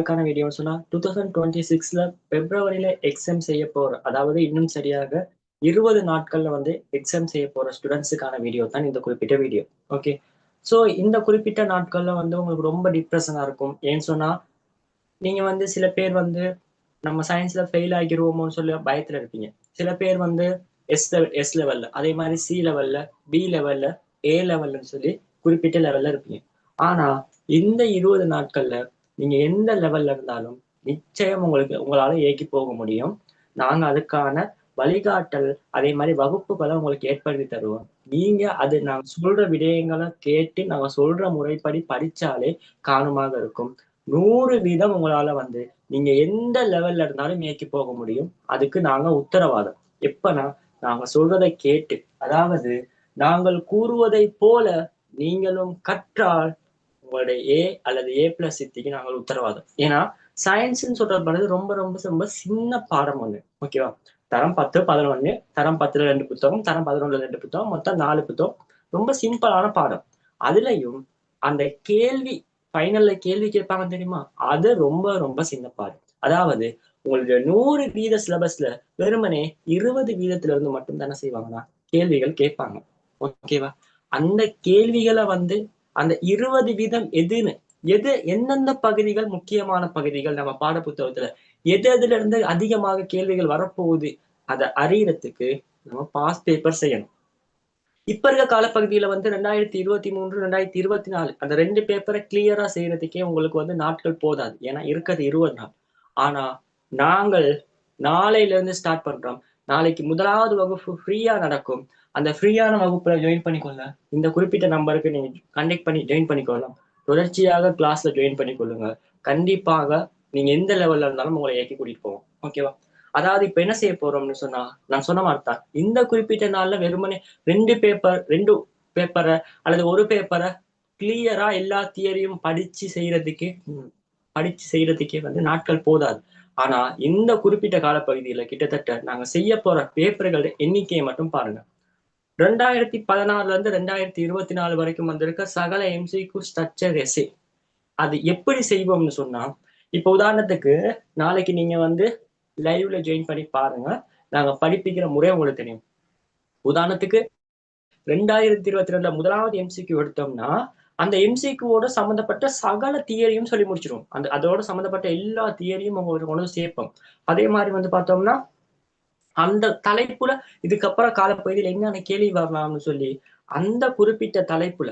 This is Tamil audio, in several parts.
யாருக்கான வீடியோ சொன்னா டூ தௌசண்ட் டுவெண்ட்டி சிக்ஸ்ல பிப்ரவரியில எக்ஸாம் செய்ய போற அதாவது இன்னும் சரியாக இருபது நாட்கள்ல வந்து எக்ஸாம் செய்ய போற ஸ்டூடெண்ட்ஸுக்கான வீடியோ தான் இந்த குறிப்பிட்ட வீடியோ ஓகே ஸோ இந்த குறிப்பிட்ட நாட்கள்ல வந்து உங்களுக்கு ரொம்ப டிப்ரெஷனா இருக்கும். ஏன்னு சொன்னா நீங்க வந்து சில பேர் வந்து நம்ம சயின்ஸ்ல ஃபெயில் ஆகிடுவோமோன்னு சொல்லி பயத்துல இருப்பீங்க. சில பேர் வந்து எஸ் எஸ் லெவல்ல அதே மாதிரி சி லெவல்ல பி லெவல்ல ஏ லெவல்னு சொல்லி குறிப்பிட்ட லெவல்ல இருப்பீங்க. ஆனா இந்த இருபது நாட்கள்ல நீங்க எந்த லெவல்ல இருந்தாலும் நிச்சயம் உங்களுக்கு உங்களால ஏக்கி போக முடியும். நாங்க அதுக்கான வழிகாட்டல் அதே மாதிரி வகுப்புகளை உங்களுக்கு ஏற்படுத்தி தருவோம். நீங்க அது நாங்க சொல்ற விடயங்களை கேட்டு நாங்க சொல்ற முறைப்படி படிச்சாலே காணுமாக இருக்கும். நூறு வீதம் உங்களால வந்து நீங்க எந்த லெவல்ல இருந்தாலும் இயக்கி போக முடியும். அதுக்கு நாங்க உத்தரவாதம். எப்பனா நாங்க சொல்றதை கேட்டு அதாவது நாங்கள் கூறுவதை போல நீங்களும் கற்றால் உங்களுடைய ஏ அல்லது ஏ பிளஸ் சித்திக்கு நாங்கள் உத்தரவாதம். ஏன்னா சயின்ஸ்ன்னு சொல்றது ரொம்ப ரொம்ப ரொம்ப சின்ன பாடம் ஒண்ணு. ஓகேவா தரம் பத்து பதினொன்னு தரம் பத்துல ரெண்டு புத்தகம் தரம் பதினொன்றுல ரெண்டு புத்தகம் மொத்தம் நாலு புத்தகம். ரொம்ப சிம்பிளான பாடம். அதுலயும் அந்த கேள்வி ஃபைனல்ல கேள்வி கேட்பாங்க தெரியுமா? அது ரொம்ப ரொம்ப சின்ன பாடம். அதாவது உங்களுடைய நூறு வீத சிலபஸ்ல வெறுமனே இருபது வீதத்துல இருந்து மட்டும் தானே செய்வாங்கன்னா கேள்விகள் கேட்பாங்க. ஓகேவா அந்த கேள்விகளை வந்து அந்த இருபது வீதம் எதுன்னு எது எந்தெந்த பகுதிகள் முக்கியமான பகுதிகள் நம்ம பாட புத்தகத்துல எது எதுல இருந்து அதிகமாக கேள்விகள் வரப்போகுது அதை அறியறதுக்கு நம்ம பாஸ் பேப்பர் செய்யணும். இப்ப இருக்க காலப்பகுதியில வந்து ரெண்டாயிரத்தி இருபத்தி மூன்று ரெண்டாயிரத்தி இருபத்தி நாலு அந்த ரெண்டு பேப்பரை கிளியரா செய்யறதுக்கே உங்களுக்கு வந்து நாட்கள் போதாது. ஏன்னா இருக்கிறது இருபது நாள். ஆனா நாங்கள் நாளையில இருந்து ஸ்டார்ட் பண்றோம். நாளைக்கு முதலாவது வகுப்பு ஃப்ரீயா நடக்கும். அந்த ஃப்ரீயான வகுப்புல ஜாயின் பண்ணிக்கொள்ள இந்த குறிப்பிட்ட நம்பருக்கு நீங்க கண்டெக்ட் பண்ணி ஜாயின் பண்ணிக்கொள்ளலாம் தொடர்ச்சியாக கிளாஸ்ல ஜாயின் பண்ணிக்கொள்ளுங்க. கண்டிப்பாக நீங்க எந்த லெவல்ல இருந்தாலும் உங்களை ஏற்றி கூட்டிட்டு போவோம். ஓகேவா அதாவது இப்ப என்ன செய்ய போறோம்னு சொன்னா நான் சொன்ன மாதிரி தான் இந்த குறிப்பிட்ட நாள்ல வெறுமனே ரெண்டு பேப்பர் ரெண்டு பேப்பரை அல்லது ஒரு பேப்பரை கிளியரா எல்லா தியரியும் படிச்சு செய்யறதுக்கே படிச்சு செய்யறதுக்கே வந்து நாட்கள் போதாது. ஆனா இந்த குறிப்பிட்ட காலப்பகுதியில கிட்டத்தட்ட நாங்க செய்ய போற பேப்பர்கள் எண்ணிக்கையை மட்டும் பாருங்க. ரெண்டாயிரத்தி பதினாறுல இருந்து ரெண்டாயிரத்தி இருபத்தி நாலு வரைக்கும் வந்திருக்க சகல எம்சிக்கு ஸ்ட்ரக்சர் எஸ்ஏ அது எப்படி செய்வோம்னு சொன்னா இப்ப உதாரணத்துக்கு நாளைக்கு நீங்க வந்து லைவ்ல ஜாயின் பண்ணி பாருங்க. நாங்க படிப்பிக்கிற முறை உங்களுக்கு தெரியும். உதாரணத்துக்கு ரெண்டாயிரத்தி இருபத்தி ரெண்டுல முதலாவது எம்சிக்கு எடுத்தோம்னா அந்த எம்சிக்குவோட சம்மந்தப்பட்ட சகல தியரியும் சொல்லி முடிச்சிடும் அந்த அதோட சம்மந்தப்பட்ட எல்லா தியரியும் உங்களுக்கு கொண்டு சேர்ப்போம். அதே மாதிரி வந்து பார்த்தோம்னா அந்த தலைப்புல இதுக்கப்புறம் காலப்பகுதியில் என்னென்ன கேள்வி வரலாம்னு சொல்லி அந்த குறிப்பிட்ட தலைப்புல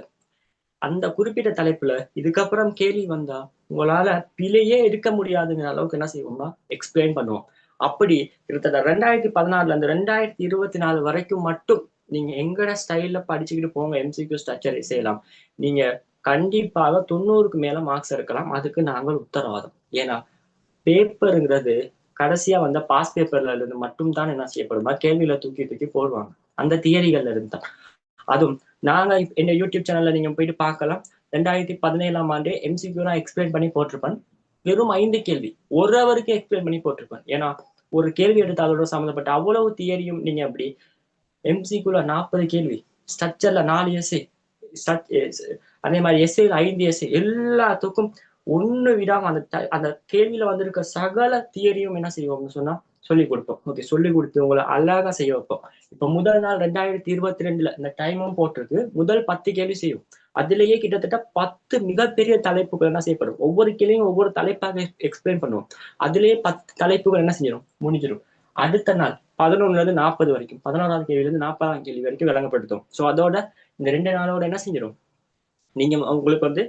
அந்த குறிப்பிட்ட தலைப்புல இதுக்கப்புறம் கேள்வி வந்தா உங்களால பிழையே எடுக்க முடியாதுங்கிற அளவுக்கு என்ன செய்வோம்னா எக்ஸ்பிளைன் பண்ணுவோம். அப்படி கிட்டத்தட்ட ரெண்டாயிரத்தி பதினாறுல இருந்து ரெண்டாயிரத்தி இருபத்தி நாலு வரைக்கும் மட்டும் நீங்க எங்கட ஸ்டைல்ல படிச்சுக்கிட்டு போங்க எம்சிக்யூ ஸ்ட்ரக்சர் செய்யலாம். நீங்க கண்டிப்பாக தொண்ணூறுக்கு மேல மார்க்ஸ் எடுக்கலாம். அதுக்கு நாங்கள் உத்தரவாதம். ஏன்னா பேப்பருங்கிறது கடைசியா வந்த பாஸ் பேப்பர்ல இருந்து மட்டும் தான் என்ன செய்யப்படுமா? கேள்வியில தூக்கி தூக்கி போடுவாங்க. அந்த தியரிகள்ல இருந்து தான். அதுவும் நாங்க எங்க யூடியூப் சேனல்ல நீங்க போயிட்டு பார்க்கலாம். ரெண்டாயிரத்தி பதினேழாம் ஆண்டு எம்சிக்யூ நான் எக்ஸ்பிளைன் பண்ணி போட்டிருப்பேன். வெறும் ஐந்து கேள்வி. ஒரு அவருக்கு எக்ஸ்பிளைன் பண்ணி போட்டிருப்பேன். ஏன்னா ஒரு கேள்வி எடுத்து அதோட சம்மந்தப்பட்ட அவ்வளவு தியரியும் நீங்க அப்படி எம்சிக்குள்ள நாற்பது கேள்வி ஸ்ட்ரக்சர்ல நாலு எஸ்ஏ eh, அதே மாதிரி எஸ்ஏல ஐந்து எஸ்ஏ எல்லாத்துக்கும் ஒண்ணு விடாம அந்த அந்த கேள்வியில வந்திருக்க சகல தியரியும் என்ன செய்வோம்னு சொன்னா சொல்லி கொடுப்போம். ஓகே சொல்லி கொடுத்து உங்களை அழகா செய்ய வைப்போம். இப்ப முதல் நாள் ரெண்டாயிரத்தி இருபத்தி ரெண்டுல இந்த டைமும் போட்டிருக்கு. முதல் பத்து கேள்வி செய்யும் அதுலயே கிட்டத்தட்ட பத்து மிகப்பெரிய தலைப்புகள் என்ன செய்யப்படும்? ஒவ்வொரு கேள்வியும் ஒவ்வொரு தலைப்பாக எக்ஸ்பிளைன் பண்ணுவோம். அதுலயே பத்து தலைப்புகள் என்ன செஞ்சிடும் முடிஞ்சிடும் அடுத்த நாள் பதினொன்னுல இருந்து நாற்பது வரைக்கும் பதினோராவது கேள்வில இருந்து நாற்பதாம் கேள்வி வரைக்கும் விளங்கப்படுத்தும். ஸோ அதோட இந்த ரெண்டு நாளோட என்ன செஞ்சிடும் நீங்க உங்களுக்கு வந்து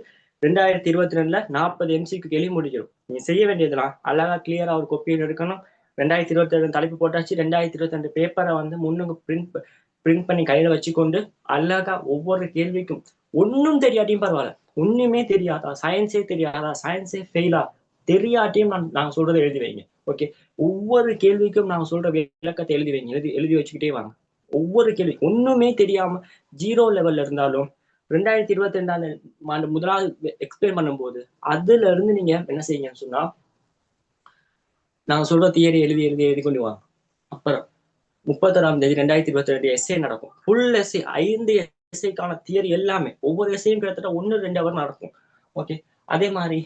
ரெண்டாயிரத்தி இருபத்தி ரெண்டுல நாற்பது எம்சிக்கு கேள்வி முடிஞ்சிடும். நீங்க செய்ய வேண்டியதுலாம் அழகா கிளியரா ஒரு கொப்பியில் எடுக்கணும். ரெண்டாயிரத்தி இருபத்தி ரெண்டு தலைப்பு போட்டாச்சு. ரெண்டாயிரத்தி இருபத்தி ரெண்டு பேப்பரை வந்து முன்னுக்கு பிரிண்ட் பிரிண்ட் பண்ணி கையில வச்சுக்கொண்டு அழகா ஒவ்வொரு கேள்விக்கும் ஒன்னும் தெரியாட்டியும் பரவாயில்ல. ஒண்ணுமே தெரியாதா? சயின்ஸே தெரியாதா? சயின்ஸே ஃபெயிலா தெரியாட்டியும் நான் நாங்கள் சொல்றதை எழுதி வைங்க. ஓகே ஒவ்வொரு கேள்விக்கும் நாங்கள் சொல்ற விளக்கத்தை எழுதி வைங்க. எழுதி எழுதி வச்சுக்கிட்டே வாங்க. ஒவ்வொரு கேள்வி ஒண்ணுமே தெரியாம ஜீரோ லெவல்ல இருந்தாலும் ரெண்டாயிரத்தி இருபத்தி ரெண்டாம் ஆண்டு முதலாவது எக்ஸ்பிளைன் பண்ணும்போது அதுல இருந்து நீங்க என்ன செய்யுங்கன்னு சொன்னா நாங்க சொல்ற தியரி எழுதி எழுதி எழுதி கொண்டு வாங்க. அப்புறம் முப்பத்தொறாம் தேதி ரெண்டாயிரத்தி இருபத்தி ரெண்டு எஸ்ஏ நடக்கும். ஃபுல் எஸ்ஏ ஐந்து எஸ்ஐக்கான தியரி எல்லாமே ஒவ்வொரு எஸ்ஐயும் கிட்டத்தட்ட ஒன்னு ரெண்டு அவர் நடக்கும். ஓகே அதே மாதிரி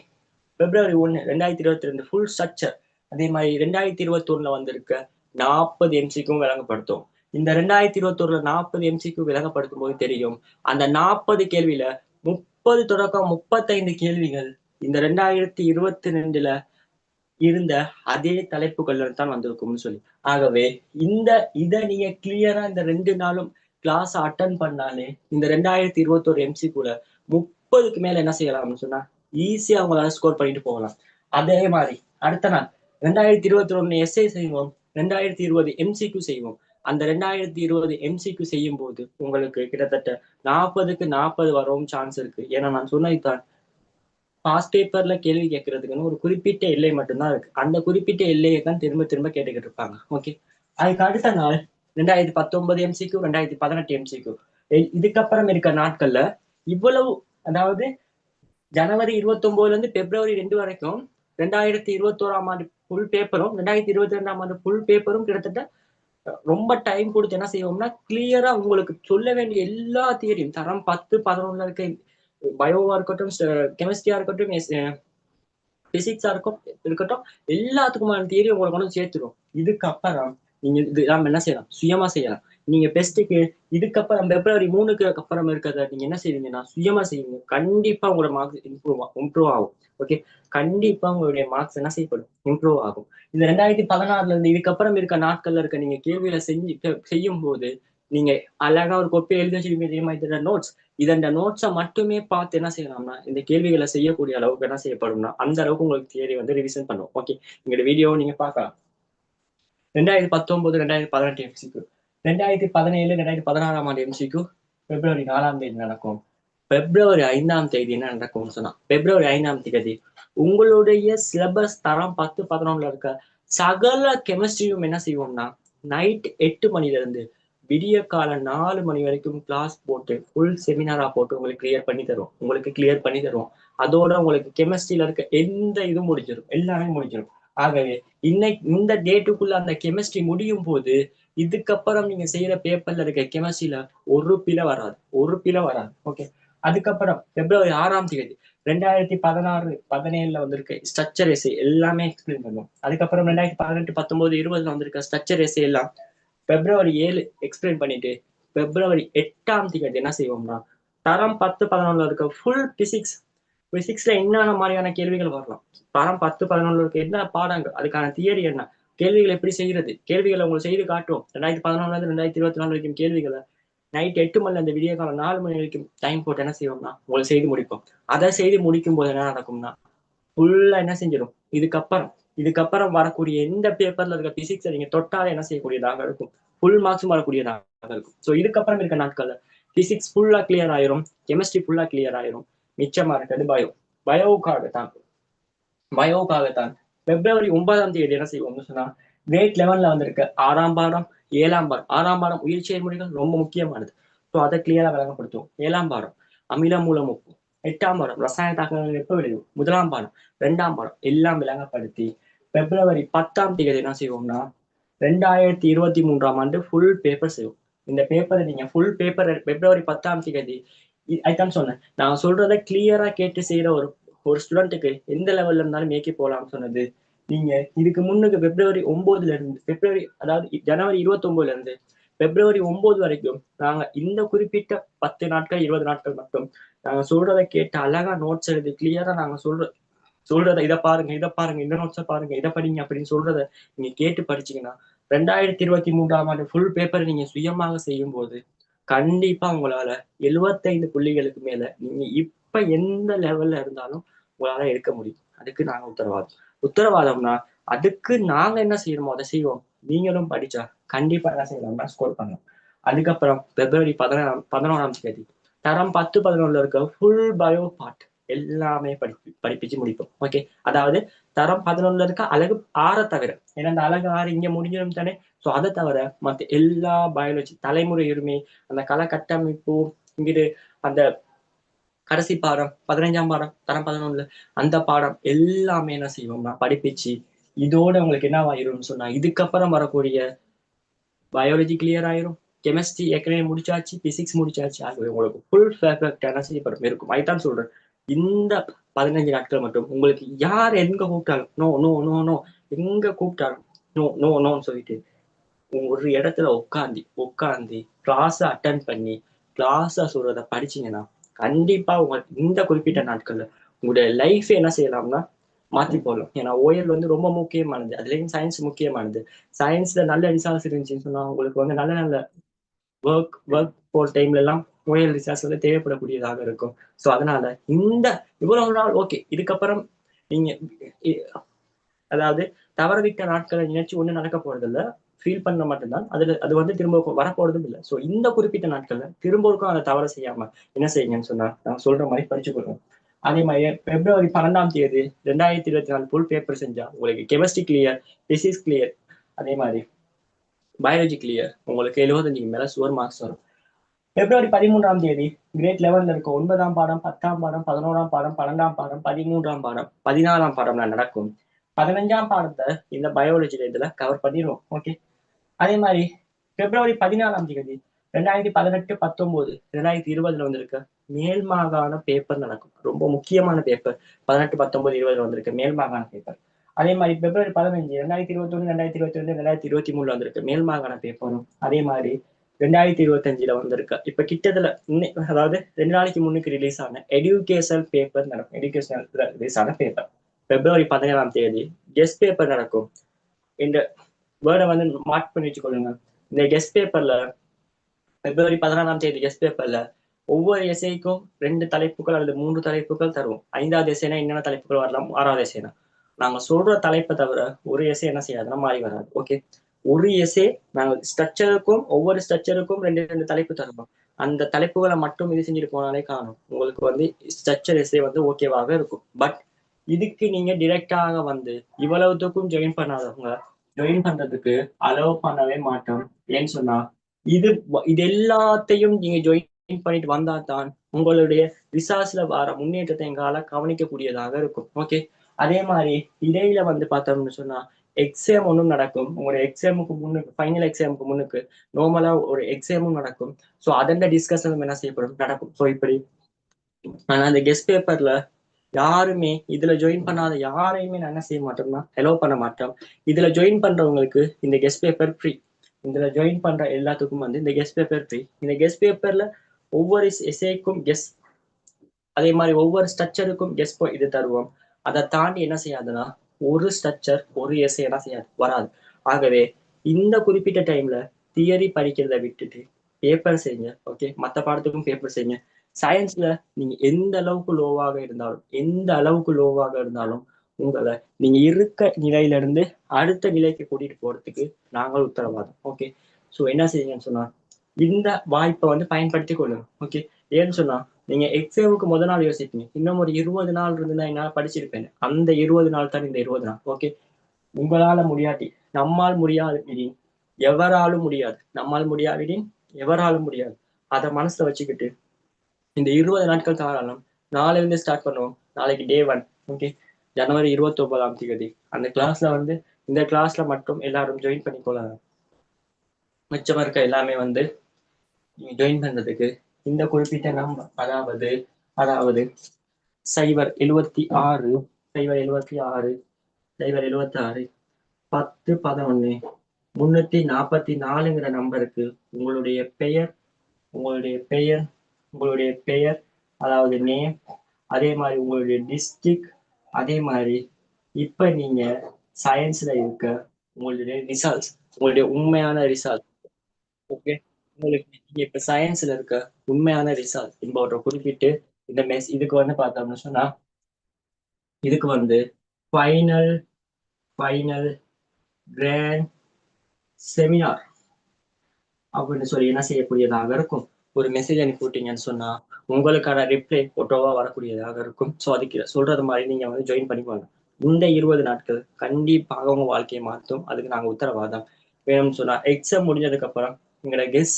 பிப்ரவரி ஒன்னு ரெண்டாயிரத்தி இருபத்தி ரெண்டு ஃபுல் ஸ்ட்ரக்சர் அதே மாதிரி ரெண்டாயிரத்தி இருபத்தி ஒன்றில் வந்திருக்க நாற்பது எம்சிக்கும் விளங்கப்படுத்தும். இந்த ரெண்டாயிரத்தி இருபத்தி ஒண்ணுல நாற்பது எம்சிக்கு விலகப்படுத்தும் போது தெரியும். அந்த நாற்பது கேள்வியில முப்பது தொடக்கம் முப்பத்தைந்து கேள்விகள் இந்த ரெண்டாயிரத்தி இருபத்தி ரெண்டுல இருந்த அதே தலைப்புகள்ல தான் வந்திருக்கும்னு சொல்லி. ஆகவே இந்த இதை நீங்க கிளியரா இந்த ரெண்டு நாளும் கிளாஸ் அட்டன் பண்ணாலே இந்த ரெண்டாயிரத்தி இருபத்தி ஒரு எம்சி கூட முப்பதுக்கு மேல என்ன செய்யலாம்னு சொன்னா ஈஸியா அவங்களால ஸ்கோர் பண்ணிட்டு போகலாம். அதே மாதிரி அடுத்த நாள் ரெண்டாயிரத்தி இருபத்தி ஒண்ணு எஸ்ஏ செய்வோம் ரெண்டாயிரத்தி இருபது எம்சிக்கு செய்வோம். அந்த ரெண்டாயிரத்தி இருபது எம்சிக்கு செய்யும் போது உங்களுக்கு கிட்டத்தட்ட நாற்பதுக்கு நாற்பது வரவும் சான்ஸ் இருக்கு. ஏன்னா நான் சொன்னதுதான் பாஸ்ட் பேப்பர்ல கேள்வி கேட்கறதுக்குன்னு ஒரு குறிப்பிட்ட எல்லை மட்டும்தான் இருக்கு. அந்த குறிப்பிட்ட எல்லையை தான் திரும்ப திரும்ப கேட்டுக்கிட்டு இருப்பாங்க. ஓகே அதுக்கு அடுத்த நாள் ரெண்டாயிரத்தி பத்தொன்பது எம்சிக்கு ரெண்டாயிரத்தி பதினெட்டு எம்சிக்கு இதுக்கப்புறம் இருக்க நாட்கள்ல இவ்வளவு அதாவது ஜனவரி இருபத்தி ஒன்பதுல இருந்து பிப்ரவரி ரெண்டு வரைக்கும் ரெண்டாயிரத்தி இருபத்தோராம் ஆண்டு ஃபுல் பேப்பரும் ரெண்டாயிரத்தி இருபத்தி ரெண்டாம் ஆண்டு ஃபுல் பேப்பரும் கிட்டத்தட்ட ரொம்ப டைம் கொடுத்து என்ன செய்வோம்னா கிளியரா உங்களுக்கு சொல்ல வேண்டிய எல்லா தியரியும் தரம் பத்து பதினொன்னுல இருக்க பயோவா இருக்கட்டும் கெமிஸ்ட்ரியா இருக்கட்டும் பிசிக்ஸா இருக்கும் இருக்கட்டும் எல்லாத்துக்குமான தியரி உங்களுக்கு கொண்டு சேர்த்துரும். இதுக்கப்புறம் நீங்க இது நம்ம என்ன செய்யலாம்? சுயமா செய்யலாம். நீங்க பெஸ்ட்டுக்கு இதுக்கப்புறம் பிப்ரவரி மூணுக்கு அப்புறம் இருக்கிறத நீங்க என்ன செய்வீங்கன்னா சுயமா செய்வீங்க. கண்டிப்பா உங்களோட மார்க்ஸ் இம்ப்ரூவ் இம்ப்ரூவ் ஆகும். ஓகே கண்டிப்பா உங்களுடைய மார்க்ஸ் என்ன செய்யப்படும்? இம்ப்ரூவ் ஆகும். இந்த ரெண்டாயிரத்தி பதினாறுல இருந்து இதுக்கப்புறம் இருக்க நாட்கள்ல இருக்க நீங்க கேள்வியில செஞ்சு செய்யும் போது நீங்க அழகா ஒரு கொப்பி எழுதி வச்சிருக்கீங்க தெரியுமா? இதோட நோட்ஸ் இதன் நோட்ஸை மட்டுமே பார்த்து என்ன செய்யலாம்னா இந்த கேள்விகளை செய்யக்கூடிய அளவுக்கு என்ன செய்யப்படும்னா அந்த அளவுக்கு உங்களுக்கு தியரி வந்து ரிவிஷன் பண்ணும். ஓகே எங்களோட வீடியோ நீங்க பார்க்கலாம். ரெண்டாயிரத்தி பத்தொன்பது ரெண்டாயிரத்தி பதினெட்டு எஃப்சிக்கு ரெண்டாயிரத்தி பதினேழு ரெண்டாயிரத்தி பதினாறாம் ஆண்டு எம்சிக்கு பிப்ரவரி நாலாம் தேதி நடக்கும். பிப்ரவரி ஐந்தாம் தேதி என்ன நடக்கும்னு சொன்னா பிப்ரவரி ஐந்தாம் தேதி உங்களுடைய சிலபஸ் தரம் பத்து பதினொன்றுல இருக்க சகல கெமிஸ்ட்ரியும் என்ன செய்வோம்னா நைட் எட்டு மணில இருந்து விடிய கால நாலு மணி வரைக்கும் கிளாஸ் போட்டு ஃபுல் செமினாரா போட்டு உங்களுக்கு கிளியர் பண்ணி தருவோம். உங்களுக்கு கிளியர் பண்ணி தருவோம். அதோட உங்களுக்கு கெமிஸ்ட்ரியில இருக்க எந்த இதுவும் முடிஞ்சிடும் எல்லாமே முடிஞ்சிடும் ஆகவே இன்னைக்கு இந்த டேட்டுக்குள்ள அந்த கெமிஸ்ட்ரி முடியும் போது இதுக்கப்புறம் நீங்க செய்யற பேப்பர்ல இருக்க கெமிஸ்ட்ரியில ஒரு பிழை வராது. ஒரு பிழை வராது. ஓகே அதுக்கப்புறம் பிப்ரவரி ஆறாம் தேதி ரெண்டாயிரத்தி பதினாறு பதினேழுல வந்திருக்க ஸ்ட்ரக்சர் எஸ்ஏ எல்லாமே எக்ஸ்பிளைன் பண்ணுவோம். அதுக்கப்புறம் ரெண்டாயிரத்தி பதினெட்டு பத்தொன்பது இருபதுல வந்திருக்க ஸ்ட்ரக்சர் எஸ்ஏ எல்லாம் பிப்ரவரி ஏழு எக்ஸ்பிளைன் பண்ணிட்டு பிப்ரவரி எட்டாம் தேதி என்ன செய்வோம்னா தரம் பத்து பதினொன்றுல இருக்க ஃபுல் பிசிக்ஸ் பிசிக்ஸ்ல என்னென்ன மாதிரியான கேள்விகள் வரலாம்? தரம் பத்து பதினொன்றுல இருக்க என்ன பாடங்கள்? அதுக்கான தியரி என்ன? கேள்விகள் எப்படி செய்யறது கேள்விகளை உங்களுக்கு செய்து காட்டுவோம். ரெண்டாயிரத்தி பதினொன்றுல ரெண்டாயிரத்தி இருபத்தி நாலு வரைக்கும் கேள்விகளை நைட் எட்டு மணில அந்த விடிய காலம் நாலு மணி வரைக்கும் டைம் போட்டு என்ன செய்வோம்னா உங்களுக்கு செய்து முடிப்போம். அதை செய்து முடிக்கும் போது என்ன நடக்கும்னா ஃபுல்லா என்ன செஞ்சிடும் இதுக்கப்புறம் இதுக்கப்புறம் வரக்கூடிய எந்த பேப்பர்ல இருக்க பிசிக்ஸை நீங்க தொட்டாலே என்ன செய்யக்கூடியதாக இருக்கும்? ஃபுல் மார்க்ஸும் வரக்கூடியதாக இருக்கும். ஸோ இதுக்கப்புறம் இருக்க நாட்கள்ல பிசிக்ஸ் ஃபுல்லா கிளியர் ஆயிரும் கெமிஸ்ட்ரி ஃபுல்லா கிளியர் ஆயிரும். மிச்சமா இருக்கிறது பயோ பயோவுக்காகத்தான் தான் தான் பிப்ரவரி ஒன்பதாம் தேதி என்ன செய்வோம்னு சொன்னா கிரேட் லெவன்ல வந்திருக்க ஆறாம் பாடம் ஏழாம் பாடம் ஆறாம் பாடம் உயிர் செயல்முறைகள் ரொம்ப முக்கியமானது. ஸோ அதை கிளியரா விளங்கப்படுத்துவோம் ஏழாம் பாடம் அமில மூலம் உப்பு எட்டாம் பாடம் ரசாயன தாக்கங்கள் எப்ப விளைவு. முதலாம் பாடம் ரெண்டாம் பாடம் எல்லாம் விளங்கப்படுத்தி பிப்ரவரி பத்தாம் தேதி என்ன செய்வோம்னா ரெண்டாயிரத்தி இருபத்தி மூன்றாம் ஆண்டு ஃபுல் பேப்பர் செய்வோம். இந்த பேப்பரை நீங்க ஃபுல் பேப்பர் பிப்ரவரி பத்தாம் தேதி அதுதான் சொன்னேன். நான் சொல்றதை கிளியரா கேட்டு செய்யற ஒரு ஒரு ஸ்டூடெண்ட்டுக்கு எந்த லெவல்ல இருந்தாலும் மேக்கி போகலாம்னு சொன்னது நீங்க இதுக்கு முன்னுக்கு பிப்ரவரி ஒன்பதுல இருந்து பிப்ரவரி அதாவது ஜனவரி இருபத்தி ஒன்பதுல இருந்து பிப்ரவரி ஒன்பது வரைக்கும் நாங்க இந்த குறிப்பிட்ட பத்து நாட்கள் இருபது நாட்கள் மட்டும் நாங்க சொல்றதை கேட்டு அழகா நோட்ஸ் எழுதி கிளியரா நாங்க சொல்ற சொல்றத இதை பாருங்க இதை பாருங்க இந்த நோட்ஸை பாருங்க இதை படிங்க அப்படின்னு சொல்றத நீங்க கேட்டு படிச்சீங்கன்னா ரெண்டாயிரத்தி இருபத்தி மூன்றாம் ஆண்டு ஃபுல் பேப்பர் நீங்க சுயமாக செய்யும் போது கண்டிப்பா உங்களால எழுபத்தைந்து புள்ளிகளுக்கு மேல நீங்க இப்ப எந்த லெவல்ல இருந்தாலும் உங்களால எடுக்க முடியும். அதுக்கு நாங்க உத்தரவாதம். உத்தரவாதம்னா அதுக்கு நாங்க என்ன செய்யணுமோ அதை செய்வோம். நீங்களும் படிச்சா கண்டிப்பா என்ன செய்யலாம்னா ஸ்கோர் பண்ணலாம். அதுக்கப்புறம் பிப்ரவரி பதினாறாம் பதினோராம் தேதி தரம் பத்து பதினொன்றுல இருக்க ஃபுல் பயோ பார்ட் எல்லாமே படிப்பு படிப்பிச்சு முடிப்போம். ஓகே அதாவது தரம் பதினொன்றுல இருக்க அழகு ஆற தவிர ஏன்னா அந்த அழகு ஆறு இங்க முடிஞ்சிடும் தானே? ஸோ அதை தவிர மற்ற எல்லா பயாலஜி தலைமுறை உரிமை அந்த கலை கட்டமைப்பு இங்கிட்டு அந்த கடைசி பாடம் பதினஞ்சாம் பாடம் தரம் பதினொன்றுல அந்த பாடம் எல்லாமே என்ன செய்வோம்னா படிப்பிச்சு இதோட உங்களுக்கு என்ன ஆயிரும்னு சொன்னா இதுக்கப்புறம் வரக்கூடிய பயாலஜி கிளியர் ஆயிரும். கெமிஸ்ட்ரி ஏற்கனவே முடிச்சாச்சு பிசிக்ஸ் முடிச்சாச்சு ஆகவே உங்களுக்கு ஃபுல் பெர்ஃபெக்டான செய்யப்படும்? இருக்கும். அதுதான் சொல்றேன். இந்த பதினஞ்சு நாட்கள் மட்டும் உங்களுக்கு யார் எங்க கூப்பிட்டாலும் நோ நோ நோ நோ எங்க கூப்பிட்டாலும் நோ நோ நோன்னு சொல்லிட்டு ஒரு இடத்துல உட்காந்து உட்காந்து கிளாஸ் அட்டன் பண்ணி கிளாஸ் சொல்றதை படிச்சீங்கன்னா கண்டிப்பா உங்க இந்த குறிப்பிட்ட நாட்கள்ல உங்களுடைய லைஃப் என்ன செய்யலாம்னா மாத்தி போடலாம். ஏன்னா ஓஎல் வந்து ரொம்ப முக்கியமானது. அதுலயும் சயின்ஸ் முக்கியமானது. சயின்ஸ்ல நல்ல ரிசல்ட்ஸ் இருந்துச்சுன்னு சொன்னா உங்களுக்கு வந்து நல்ல நல்ல ஒர்க் ஒர்க் போற டைம்ல எல்லாம் ஓயல் ரிசார்ஸ் வந்து தேவைப்படக்கூடியதாக இருக்கும். ஸோ அதனால இந்த இவ்வளவு நாள் ஓகே இதுக்கப்புறம் நீங்க அதாவது தவறவிட்ட நாட்களை நினைச்சு ஒண்ணு நடக்க போறது ஃபீல் பண்ண மட்டும்தான் அதுல அது வந்து திரும்ப வரப்போறதும் இல்லை. ஸோ இந்த குறிப்பிட்ட நாட்கள்ல திரும்பவுக்கும் அதை தவற செய்யாம என்ன செய்யுங்கன்னு சொன்னா நான் சொல்ற மாதிரி படிச்சு கொடுங்க அதே மாதிரி பிப்ரவரி பன்னெண்டாம் தேதி ரெண்டாயிரத்தி இருபத்தி நாலு ஃபுல் பேப்பர் செஞ்சா உங்களுக்கு கெமிஸ்ட்ரி கிளியர் பிசிக்ஸ் கிளியர் அதே மாதிரி பயாலஜி கிளியர் உங்களுக்கு எழுபத்தஞ்சுக்கு மேல சுவர் மார்க்ஸ் வரும். பிப்ரவரி பதிமூன்றாம் தேதி கிரேட் லெவன்ல இருக்க ஒன்பதாம் பாடம் பத்தாம் பாடம் பதினோராம் பாடம் பன்னெண்டாம் பாடம் பதிமூன்றாம் பாடம் பதினாலாம் பாடம்லாம் நடக்கும். பதினஞ்சாம் பாடத்தை இந்த பயாலஜில இதுல கவர் பண்ணிடுவோம் ஓகே அதே மாதிரி பிப்ரவரி பதினாலாம் தேதி ரெண்டாயிரத்தி பதினெட்டு பத்தொன்பது ரெண்டாயிரத்தி இருபதுல வந்திருக்க. மேல் மாகாண பேப்பர் நடக்கும். ரொம்ப முக்கியமான பேப்பர் பதினெட்டு பத்தொன்பது இருபதுல வந்திருக்கு. மேல் மாகாண பேப்பர் அதே மாதிரி பிப்ரவரி பதினஞ்சு ரெண்டாயிரத்தி இருபத்தி ஒன்று ரெண்டாயிரத்தி இருபத்தி ரெண்டு ரெண்டாயிரத்தி இருபத்தி மூணுல வந்திருக்கு. மேல் மாகாண பேப்பரும் அதே மாதிரி ரெண்டாயிரத்தி இருபத்தஞ்சுல வந்திருக்கு. இப்ப கிட்டத்துல அதாவது ரெண்டு நாளைக்கு முன்னுக்கு ரிலீஸ் ஆன எஜுகேஷனல் பேப்பர் நடக்கும். எஜுகேஷனல் ரிலீஸ் ஆன பேப்பர் பிப்ரவரி பதினேழாம் தேதி கெஸ்ட் பேப்பர் நடக்கும். இந்த வேர்டை வந்து மார்க் பண்ணி வச்சுக்கொள்ளுங்க. இந்த கெஸ்ட் பேப்பர்ல பிப்ரவரி பதினாறாம் தேதி கெஸ்ட் பேப்பர்ல ஒவ்வொரு எசைக்கும் ரெண்டு தலைப்புகள் அல்லது மூன்று தலைப்புகள் தருவோம். ஐந்தாவது எசைனா என்னென்ன தலைப்புகள் வரலாம்? ஆறாவது எசைனா நாங்க சொல்ற தலைப்பை தவிர ஒரு எசை என்ன செய்யாதுன்னா மாறி வராது. ஓகே ஒரு எசே நாங்கள் ஸ்ட்ரக்சருக்கும் ஒவ்வொரு ஸ்ட்ரக்சருக்கும் ரெண்டு ரெண்டு தலைப்பு தருவோம். அந்த தலைப்புகளை மட்டும் இது செஞ்சுட்டு போனாலே காணும். உங்களுக்கு வந்து ஸ்ட்ரக்சர் எஸ்ஏ வந்து ஓகேவாக இருக்கும். பட் இதுக்கு நீங்க டிரெக்டாக வந்து இவ்வளவுத்துக்கும் ஜாயின் பண்ணாதவங்க ஜாயின் பண்றதுக்கு அலோவ் பண்ணவே மாட்டோம். ஏன்னு சொன்னா இது இது எல்லாத்தையும் நீங்க ஜாயின் பண்ணிட்டு வந்தா தான் உங்களுடைய ரிசார்ச்ல வர முன்னேற்றத்தை எங்களால கவனிக்கக்கூடியதாக இருக்கும். ஓகே அதே மாதிரி இடையில வந்து பார்த்தோம்னு சொன்னா எக்ஸாம் ஒன்றும் நடக்கும். உங்களோட எக்ஸாமுக்கு முன்னுக்கு ஃபைனல் எக்ஸாமுக்கு முன்னுக்கு நார்மலா ஒரு எக்ஸாமும் நடக்கும். ஸோ அதோட டிஸ்கஷனும் என்ன செய்யப்படும்? நடக்கும். ஸோ இப்படி. ஆனால் அந்த கெஸ்ட் பேப்பர்ல யாருமே இதுல ஜாயின் பண்ணாத யாரையுமே நான் என்ன செய்ய மாட்டோம்னா ஹெலோ பண்ண மாட்டோம். இதுல ஜாயின் பண்றவங்களுக்கு இந்த கெஸ்ட் பேப்பர் ஃப்ரீ இதுல ஜாயின் பண்ற எல்லாத்துக்கும் வந்து இந்த கெஸ்ட் பேப்பர் ஃப்ரீ இந்த கெஸ்ட் பேப்பர்ல ஒவ்வொரு எஸ்ஏக்கும் கெஸ் அதே மாதிரி ஒவ்வொரு ஸ்ட்ரக்சருக்கும் கெஸ்ட் இது தருவோம். அதை தாண்டி என்ன செய்யாதுன்னா ஒரு ஸ்ட்ரக்சர் ஒரு எஸ்ஏ என்ன செய்யாது வராது. ஆகவே இந்த குறிப்பிட்ட டைம்ல தியரி படிக்கிறத விட்டுட்டு பேப்பர் செய்யுங்க ஓகே மற்ற பாடத்துக்கும் பேப்பர் செய்யுங்க. சயின்ஸ்ல நீங்க எந்த அளவுக்கு லோவாக இருந்தாலும் எந்த அளவுக்கு லோவாக இருந்தாலும் உங்களை நீங்க இருக்க நிலையில இருந்து அடுத்த நிலைக்கு கூட்டிட்டு போறதுக்கு நாங்கள் உத்தரவாதம். ஓகே ஸோ என்ன செய்யுங்கன்னு சொன்னா இந்த வாய்ப்பை வந்து பயன்படுத்தி கொள்ளுங்க. ஓகே ஏன்னு சொன்னா நீங்க எக்ஸாமுக்கு முத நாள் யோசிப்பீங்க. இன்னும் ஒரு இருபது நாள் இருந்தா என்னால் படிச்சிருப்பேன் அந்த இருபது நாள் தான் இந்த இருபது நாள். ஓகே உங்களால முடியாட்டி நம்மால் முடியாது எவராலும் முடியாது. நம்மால் முடியாவிடின் எவராலும் முடியாது. அதை மனசுல வச்சுக்கிட்டு இந்த இருபது நாட்கள் தாராளம் நாளைல இருந்து ஸ்டார்ட் பண்ணுவோம். நாளைக்கு டே ஒன் ஓகே ஜனவரி இருபத்தி ஒன்பதாம் தேதி. அந்த கிளாஸ்ல வந்து இந்த கிளாஸ்ல மட்டும் எல்லாரும் ஜாயின் பண்ணிக்கொள்ளலாம் மிச்சம் இருக்க எல்லாமே வந்து ஜாயின் பண்றதுக்கு இந்த குறிப்பிட்ட நம்பர் அதாவது அதாவது சைபர் எழுவத்தி ஆறு சைபர் எழுவத்தி ஆறு சைபர் எழுவத்தி ஆறு பத்து பதினொன்று முன்னூத்தி நாற்பத்தி நாலுங்கிற நம்பருக்கு உங்களுடைய பெயர் உங்களுடைய பெயர் உங்களுடைய பெயர் அதாவது நேம் அதே மாதிரி உங்களுடைய டிஸ்ட்ரிக்ட் அதே மாதிரி இப்ப நீங்க சயின்ஸ்ல இருக்க உங்களுடைய ரிசல்ட்ஸ் உங்களுடைய உண்மையான ரிசல்ட் ஓகே உங்களுக்கு நீங்க இப்ப சயின்ஸ்ல இருக்க உண்மையான ரிசல்ட் என்பவற்றை குறிப்பிட்டு இந்த மெஸ் இதுக்கு வந்து பார்த்தோம்னு சொன்னா இதுக்கு வந்து ஃபைனல் ஃபைனல் கிராண்ட் செமினார் அப்படின்னு சொல்லி என்ன செய்யக்கூடியதாக இருக்கும்? ஒரு மெசேஜ் அனுப்பி விட்டீங்கன்னு சொன்னா உங்களுக்கான ரிப்ளை போட்டோவா வரக்கூடியதாக இருக்கும். ஸோ அதுக்கு சொல்றது மாதிரி நீங்க வந்து ஜாயின் பண்ணிக்குவாங்க இந்த இருபது நாட்கள் கண்டிப்பாக உங்க வாழ்க்கையை மாற்றும். அதுக்கு நாங்க உத்தரவாதம். வேணும்னு சொன்னா எக்ஸாம் முடிஞ்சதுக்கு அப்புறம் எங்களோட கெஸ்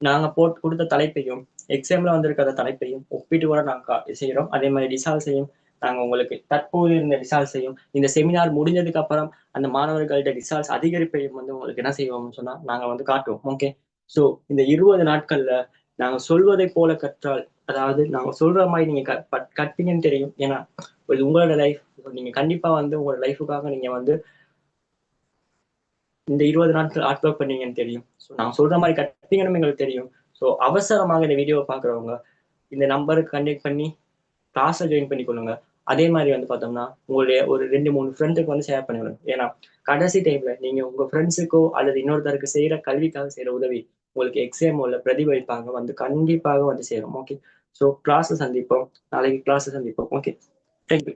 நாங்க போட்டு கொடுத்த தலைப்பையும் எக்ஸாம்ல வந்திருக்கிற தலைப்பையும் ஒப்பிட்டு கூட நாங்க செய்யறோம் அதே மாதிரி ரிசால்ட்ஸையும் நாங்க உங்களுக்கு தற்போது இருந்த ரிசால்ட்ஸையும் இந்த செமினார் முடிஞ்சதுக்கு அப்புறம் அந்த மாணவர்கள்ட்ட ரிசால்ட்ஸ் அதிகரிப்பையும் வந்து உங்களுக்கு என்ன செய்வோம்னு சொன்னா நாங்க வந்து காட்டுவோம். ஓகே ஸோ இந்த இருபது நாட்கள்ல நாங்கள் சொல்வதை போல கற்றால் அதாவது நாங்கள் சொல்ற மாதிரி நீங்க பட்- கற்பீங்கன்னு தெரியும். ஏன்னா இது உங்களோட லைஃப் நீங்க கண்டிப்பா வந்து உங்களோட லைஃபுக்காக நீங்க வந்து இந்த இருபது நாட்கள் ஆர்ட் ஒர்க் பண்ணீங்கன்னு தெரியும். ஸோ நான் சொல்ற மாதிரி கற்பீங்கன்னு எங்களுக்கு தெரியும். ஸோ அவசரமாக இந்த வீடியோவை பார்க்குறவங்க இந்த நம்பருக்கு கண்டெக்ட் பண்ணி கிளாஸை ஜாயின் பண்ணிக்கொள்ளுங்க அதே மாதிரி வந்து பார்த்தோம்னா உங்களுடைய ஒரு ரெண்டு மூணு ஃப்ரெண்டுக்கு வந்து ஷேர் பண்ணிவிடுங்க ஏன்னா கடைசி டைம்ல நீங்க உங்க ஃப்ரெண்ட்ஸுக்கோ அல்லது இன்னொருத்தருக்கு செய்யற கல்விக்காக செய்யற உதவி உங்களுக்கு எக்ஸாம் உள்ள பிரதிபலிப்பாங்க வந்து கண்டிப்பாக வந்து சேரும். ஓகே ஸோ கிளாஸை சந்திப்போம். நாளைக்கு கிளாஸை சந்திப்போம். Okay thank you